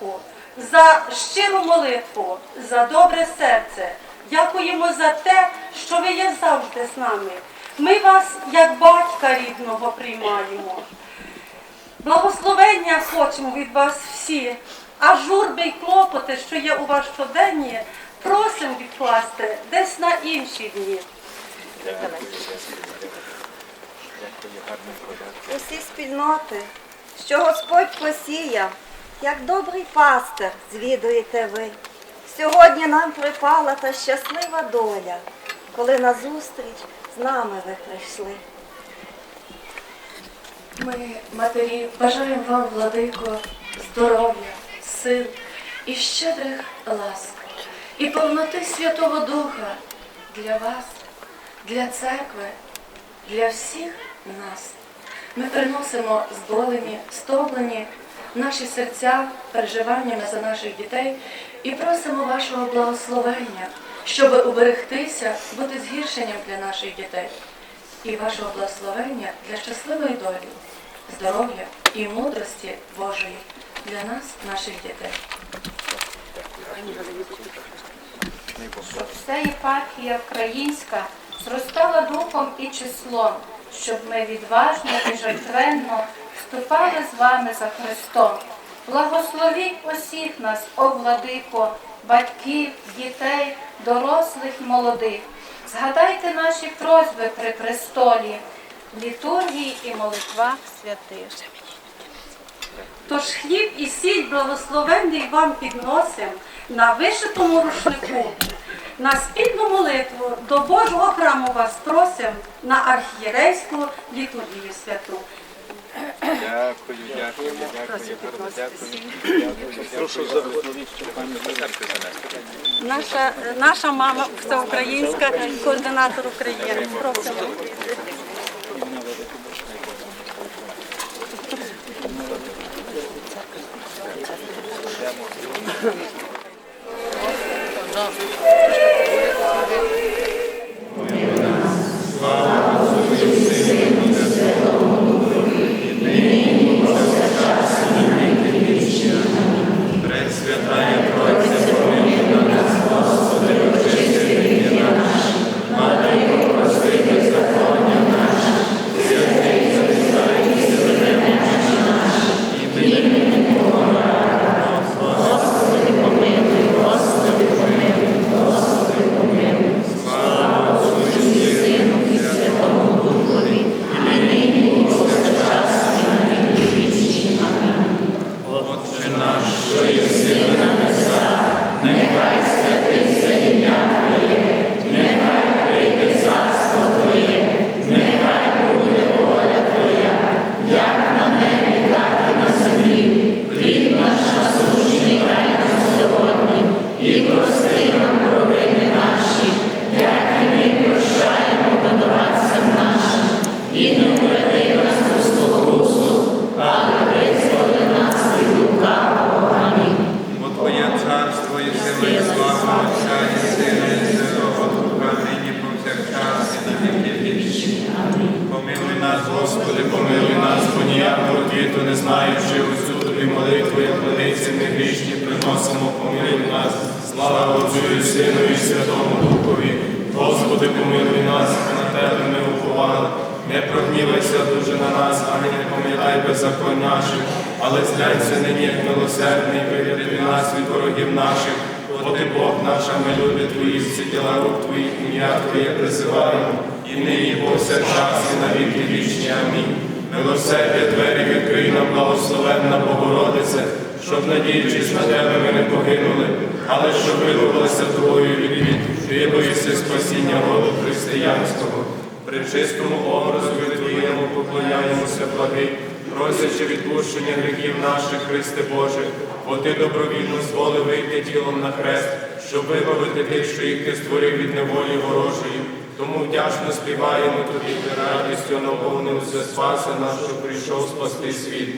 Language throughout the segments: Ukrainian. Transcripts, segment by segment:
посмішку, за щиру молитву, за добре серце. Дякуємо за те, що ви є завжди з нами. Ми вас, як батька рідного, приймаємо. Благословення хочемо від вас всі, а журби й клопоти, що є у вас щоденні, просимо відкласти десь на інші дні. усі спільноти, що Господь посіяв, як добрий пастир, звідуєте ви. Сьогодні нам припала та щаслива доля, коли назустріч з нами ви прийшли. Ми, матері, бажаємо вам, владико, здоров'я, сил і щедрих ласк, і повноти Святого Духа для вас, для церкви, для всіх нас. Ми приносимо зболені, стомлені наші серця переживаннями за наших дітей і просимо вашого благословення, щоб уберегтися, бути згіршенням для наших дітей і вашого благословення для щасливої долі, здоров'я і мудрості Божої для нас, наших дітей. щоб вся єпархія українська зростала духом і числом, щоб ми відважно і жертвенно вступали з вами за Христом. Благословіть усіх нас, о владико, батьків, дітей, дорослих, молодих. Згадайте наші просьби при престолі, літургії і молитвах святих. Тож хліб і сіль благословенний вам підносим на вишитому рушнику. На спільну молитву до Божого храму вас просим на архієрейську літургію святу. Дякую, дякую, дякую, дякую. Наша, наша мама всеукраїнська координатор України. Просимо. І Сину і Святому Духові. Господи, помилуй нас, на Тебе ми уповали. Не прогнівайся дуже на нас, а не пам'ятай беззаконь наших, але зляйся нині, як милосердний, виведи нас від ворогів наших. Бо ти Бог наш, ми люди твої, всі діла рук твоїх, ім'я Твоє призиваємо, і нині повсякчас, і на віки вічні. Амінь. Милосердя двері відкрий нам, благословенна Богородице, щоб, надіючись на тебе, ми не погинули, але вирвалися Твоєю від бід, ти спасіння роду християнського. При чистому образу Твоєму поклоняємося благи, просячи відпущення гріхів наших, Христе Боже, бо Ти добровільно зволив вийти тілом на хрест, щоб вибавити тих, що їх ти створив від неволі ворожої. Тому вдячно співаємо тобі, ти радістю наповнив все спаса наш, що прийшов спасти світ.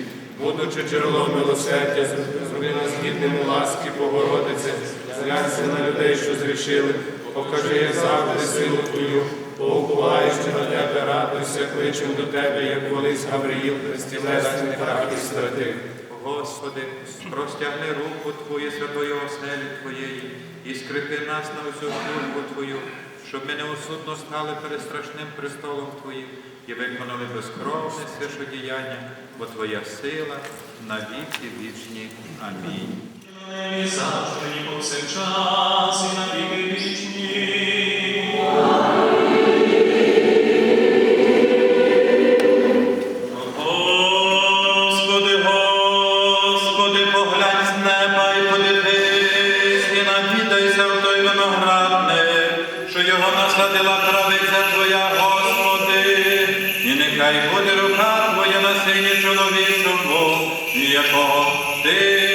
Будучи джерелом милосердя, зроби нас гідними ласки, Богородице, зглянься на людей, що зрішили, покажи як завжди силу Твою, поукуваючи на тебе, радуйся, кличем до тебе, як колись Гавриїл, хрестілесних рабів святих. Господи, простягни руку Твою святої оселі Твоєї і скрипи нас на усю службу Твою, щоб ми неосудно стали перед страшним престолом Твоїм і виконали безкровне свящодіяння, бо Твоя сила на віки вічні. Амінь. Завжди, повсякчас, і на віки вічні. Сині чоловічому, якого ти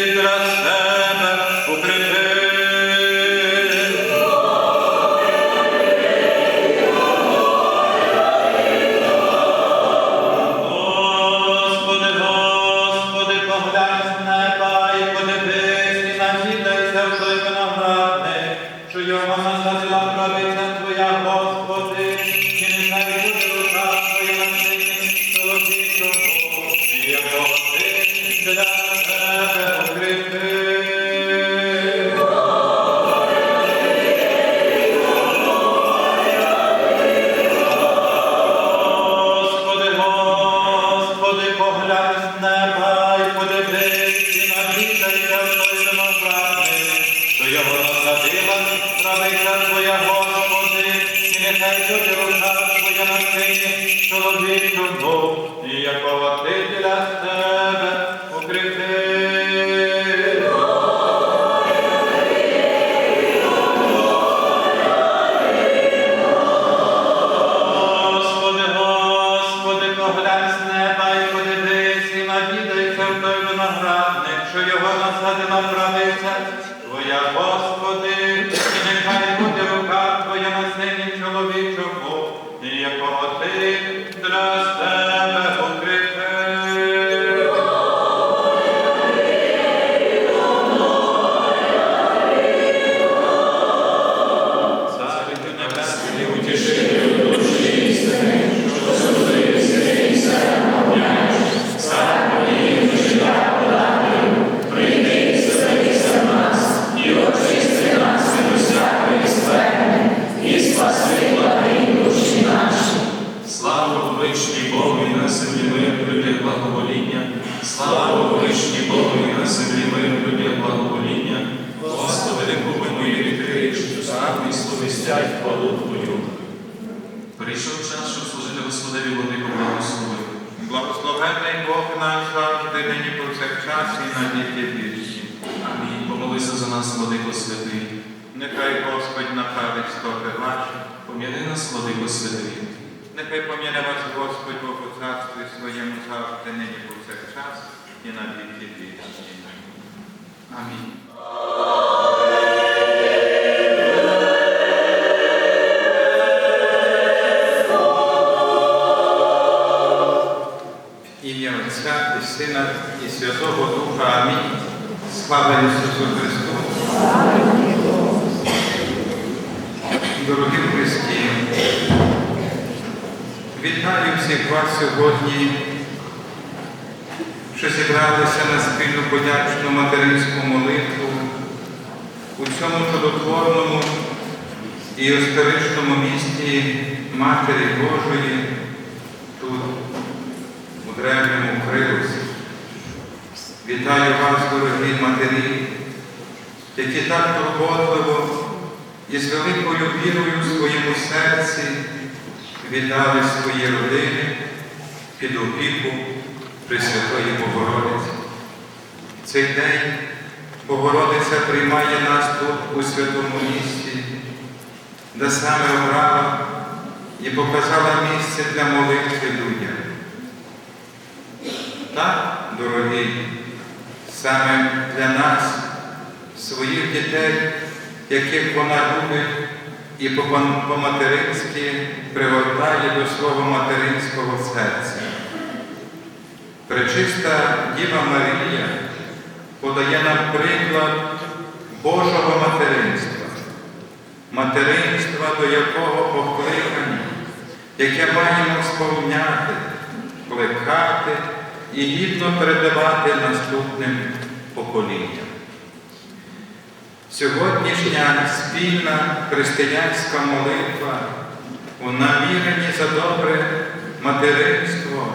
чоловічому, і якого ти чоловічому, і якого себе укріпив. Господи, Господи, поглянь з неба і подивись, і навідайся в той виноградник, що його насадила правиця Твоя, Господи, і нехай буде рука Твоя на сині чоловічому, і якого для ваші, Пом'яни нас, владико святий. нехай пом'яне вас Господь Бог у царстві своєму завжди, нині повсякчас і на віки вічні. Амінь. Ім'я Отця і Сина і Святого Духа. Амінь. Слава Ісусу Христу. Дорогі Христі, вітаю всіх вас сьогодні, що зібралися на спільну подячну материнську молитву у цьому чудотворному і історичному місті Матері Божої тут у древньому Крилусі. Вітаю вас, дорогі матері, які так турботливо і з великою вірою в своєму серці віддали свої родини під опіку Пресвятої Богородиці. Цей день Богородиця приймає нас тут, у святому місті, де саме обрала і показала місце для молитви людям. Так, дорогі, саме для нас, своїх дітей, яких вона любить і по- по-материнськи пригортає до свого материнського серця. Пречиста Діва Марія подає нам приклад Божого материнства, материнства, до якого покликані, яке маємо сповняти, плекати і гідно передавати наступним поколінням. Сьогоднішня спільна християнська молитва у наміренні за добре материнство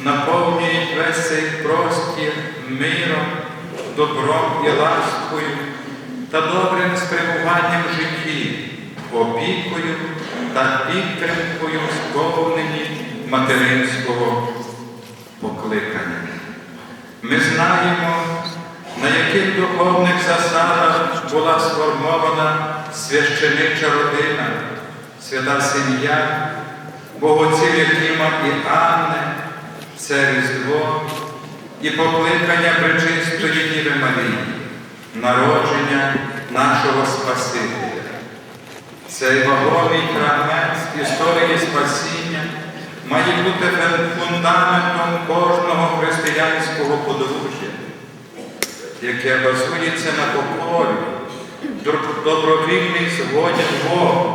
наповнює весь цей простір миром, добром і ласкою та добрим спрямуванням в житті, опікою та підтримкою сповнені материнського покликання. Ми знаємо, на яких духовних засадах була сформована священича родина, свята сім'я, богоців Якима і Анни, це Різдво і покликання Пречистої Діви Марії, народження нашого Спасителя. Цей вагомий фрагмент історії спасіння має бути фундаментом кожного християнського подружжя, яке базується на покорі, доб- добровільній згоді двох,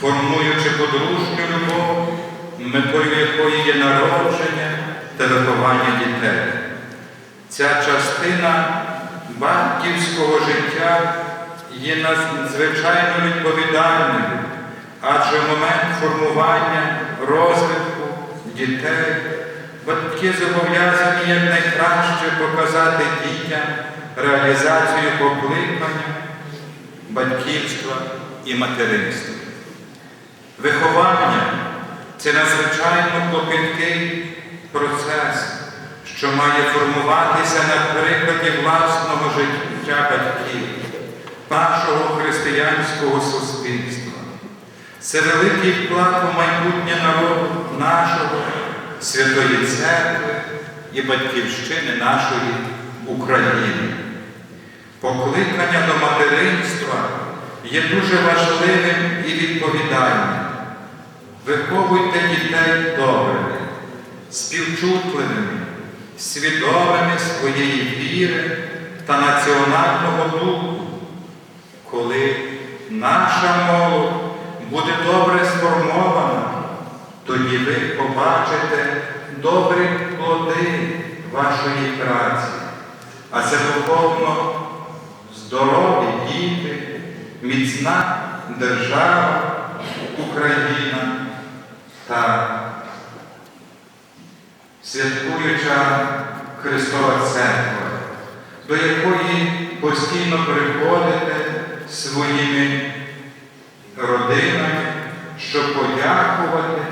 формуючи подружню любов, метою якої є народження та виховання дітей. Ця частина батьківського життя є надзвичайно відповідальною, адже момент формування, розвитку дітей батьки зобов'язані якнайкраще показати дітям реалізацію покликання, батьківства і материнства. Виховання це надзвичайно клопіткий процес, що має формуватися на прикладі власного життя батьків, нашого християнського суспільства. Це великий вклад у майбутнє народу нашого, Святої Церкви і Батьківщини нашої України. Покликання до материнства є дуже важливим і відповідальним. Виховуйте дітей добрими, співчутливими, свідомими своєї віри та національного духу. Коли наша молодь буде добре сформована, тоді ви побачите добрі плоди вашої праці, а це духовно здорові діти, міцна держава, Україна. Та святкуюча Христова Церква, до якої постійно приходите своїми родинами, щоб подякувати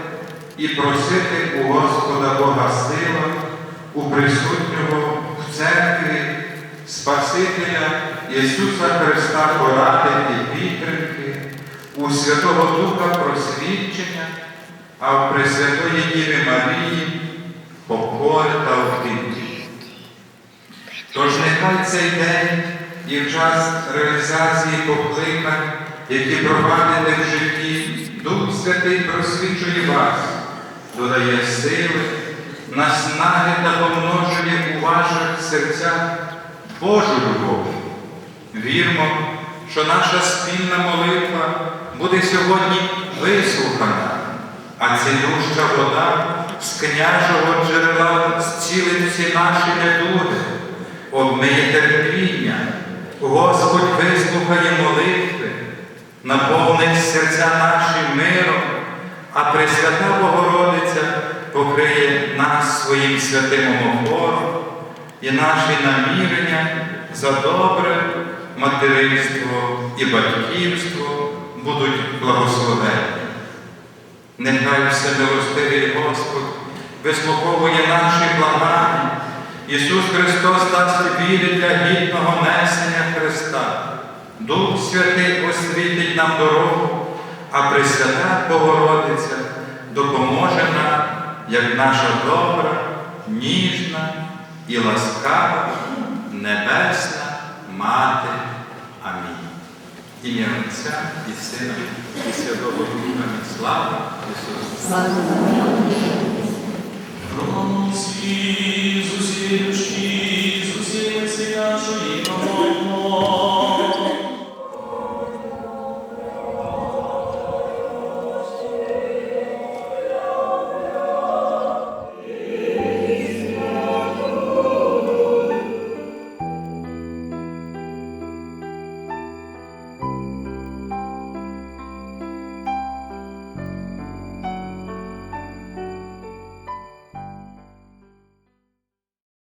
і просити у Господа Бога сила, у присутнього в церкві Спасителя Ісуса Христа поради і підтримки, у Святого Духа просвідчення, а в Пресвятої Діви Марії покори та опіки. Тож нехай цей день і в час реалізації покликань, які провадите в житті, Дух Святий просвічує вас, додає сили, наснаги та помножує у ваших серцях Божу любов. Вірмо, що наша спільна молитва буде сьогодні вислухана, а цілюща вода з княжого джерела зцілить всі наші недуги, обмиє терпіння, Господь вислухає молитви, наповнить серця наші миром, а Пресвята Богородиця покриє нас своїм святим омофором і наші намірення за добре материнство і батьківство будуть благословені. Нехай всемилостивий Господь вислуховує наші благання. Ісус Христос дасть віри для гідного несення Христа. Дух Святий освітить нам дорогу, а Пресвята Богородиця допоможе нам, як наша добра, ніжна і ласкава, небесна Мати. Амінь. Ім'я Отця і Сина, і Святого Духа. Слава Ісусу! Росії